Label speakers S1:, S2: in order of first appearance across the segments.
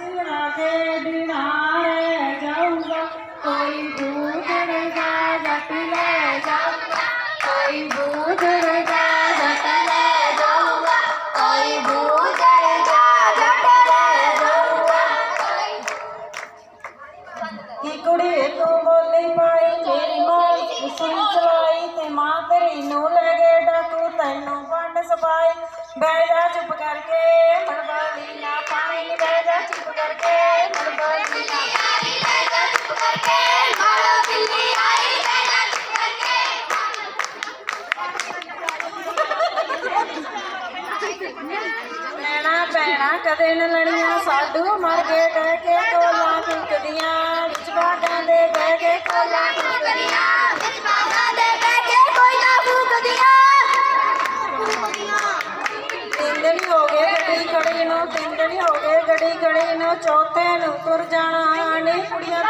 S1: ਸੁਣਾ ਕੇ ਦਿਨਾਰੇ ਜਾਊਗਾ, ਕੋਈ ਬੂਝੜਗਾ ਜੱਟ ਲੈ ਜਾਊਗਾ, ਕੋਈ ਬੂਝੜਗਾ ਜੱਟ ਲੈ ਜਾਊਗਾ, ਕੋਈ ਬੂਝੜਗਾ ਜੱਟ ਲੈ ਜਾਊਗਾ। ਕੀ ਕੁੜੀ ਤੂੰ ਬੋਲੀ ਪਾਈ ਮੇਰੀ ਮਾਂ ਸੁਣ ਚਲਾਈ, ਤੇ ਮਾਂ ਤੇਰੀ ਨੂੰ ਲੈ ਗਏ ਡਾਕੂ, ਤੈਨੂੰ ਵੰਡ ਸਪਾਈ। ਬਹਿ ਚੁੱਪ ਕਰਕੇ ਨੈਣਾ ਪੈਣਾ, ਕਦੇ ਨਾ ਲੜੀਆਂ, ਸਾਡੂ ਮਰ ਗਏ, ਬਹਿ ਕੇ ਕੋਲਾ ਟੁੱਟਦੀਆਂ ਵਿੱਚ ਬਾਗਾਂ ਦੇ ਬਹਿ ਕੇ ਕੋਲਾ ਟੁੱਟਦੀਆਂ ਹੋ ਗਏ ਗੱਡੀ ਖੜੀ ਨੂੰ ਚੌਥੇ ਨੂੰ ਤੁਰ ਕੁੜੀਆਂ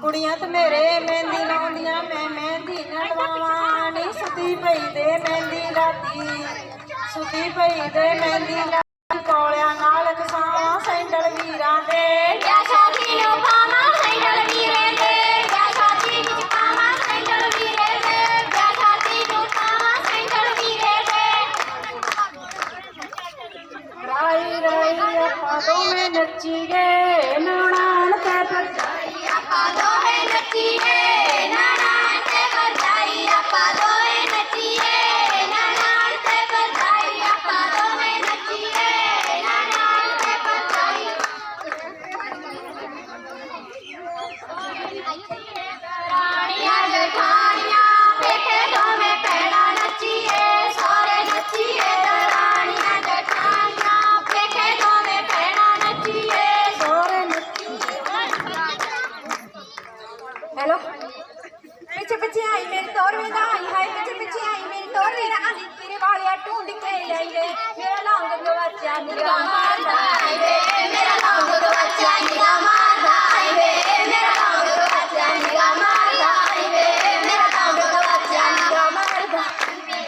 S1: ਕੁੜੀਆਂ ਤੇ ਮੇਰੇ ਮਹਿੰਦੀ ਲਾਉਂਦੀਆਂ ਮੈਂ ਮਹਿੰਦੀ ਨਾ ਲਵਾਵਾਂ। ਨੀ ਸੁਤੀ ਪਈ ਦੇ ਮਹਿੰਦੀ ਲਾਤੀ। ਸੁਤੀ ਪਈ ਦੇ ਮਹਿੰਦੀ ਲਾਤੀ। ਕੋਲਿਆਂ ਨਾਲ ਕਸਾਵਾਂ ਸੈਂਡਲ ਵੀਰਾਂ ਦੇ
S2: ਜਾਂ ਸ਼ਾਦੀ ਨੂੰ ਪਾਵਾਂ ਸੈਂਡਲ ਵੀਰੇ ਦੇ ਜਾਂ ਸ਼ਾਦੀ ਵਿੱਚ ਪਾਵਾਂ ਸੈਂਡਲ ਵੀਰੇ ਦੇ ਜਾਂ ਸ਼ਾਦੀ ਨੂੰ ਪਾਵਾਂ ਸੈਂਡਲ ਵੀਰੇ ਦੇ
S1: ਰਾਈ ਰਾਈ ਆਪਾਂ ਦੋਵੇਂ ਨੱਚੀ
S3: ਪਿੱਛੇ ਪਿੱਛੇ ਆਈ ਮੇਰੀ ਤੋਰ ਵੀ ਨਾ ਆਈ, ਹਾਏ, ਪਿੱਛੇ ਪਿੱਛੇ ਆਈ ਮੇਰੀ ਤੋਰ ਵੀ ਨਾ ਆਈ। ਤੇਰੇ ਵਾਲਿਆ ਢੂੰਡ ਕੇ ਲਈ ਵੇ, ਮੇਰਾ ਲੌਂਗ ਗਵਾਚਾ ਨਿਗਾਹ ਮਾਰਦਾ
S2: ਆਈ ਵੇ, ਮੇਰਾ ਲੌਂਗ ਗਵਾਚਾ ਨਿਗਾਹ ਮਾਰਦਾ ਆਈ ਵੇ, ਮੇਰਾ ਲੌਂਗ ਗਵਾਚਾ ਨਿਗਾਹ ਮਾਰਦਾ ਆਈ ਵੇ, ਮੇਰਾ ਲੌਂਗ ਗਵਾਚਾ ਨਿਗਾਹ ਮਾਰਦਾ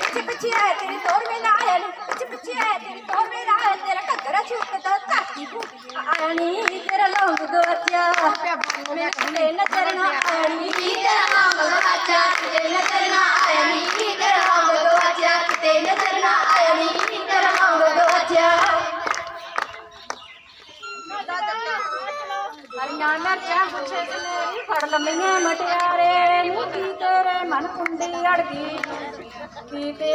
S3: ਪਿੱਛੇ ਪਿੱਛੇ ਆਇਆ ਤੇਰੀ ਤੋਰ ਵੀ ਨਾ ਆਇਆ ਪਿੱਛੇ ਪਿੱਛੇ ਆਇਆ ਤੇਰੀ ਤੋਰ ਵੀ ਨਾ ਆਇਆ ਤੇਰਾ ਘੱਗਰਾ ਛੁੱਟਦਾ ਧਰਤੀ
S2: ਨੂੰ ਆਇਆ ਨੀ, ਤੇਰਾ ਲੌਂਗ ਗਵਾਚਾ
S1: ਹਰੀਆਂ ਮਿਰਚਾਂ ਪੁੱਛੇ ਜਨੇ ਫੜ ਲੰਮੀਆਂ ਮਟਿਆਰੇ ਨੀ ਕੀ ਤੇਰੇ ਮਨ ਕੁੰਡੀ ਅੜ ਗਈ ਕੀ ਤੇ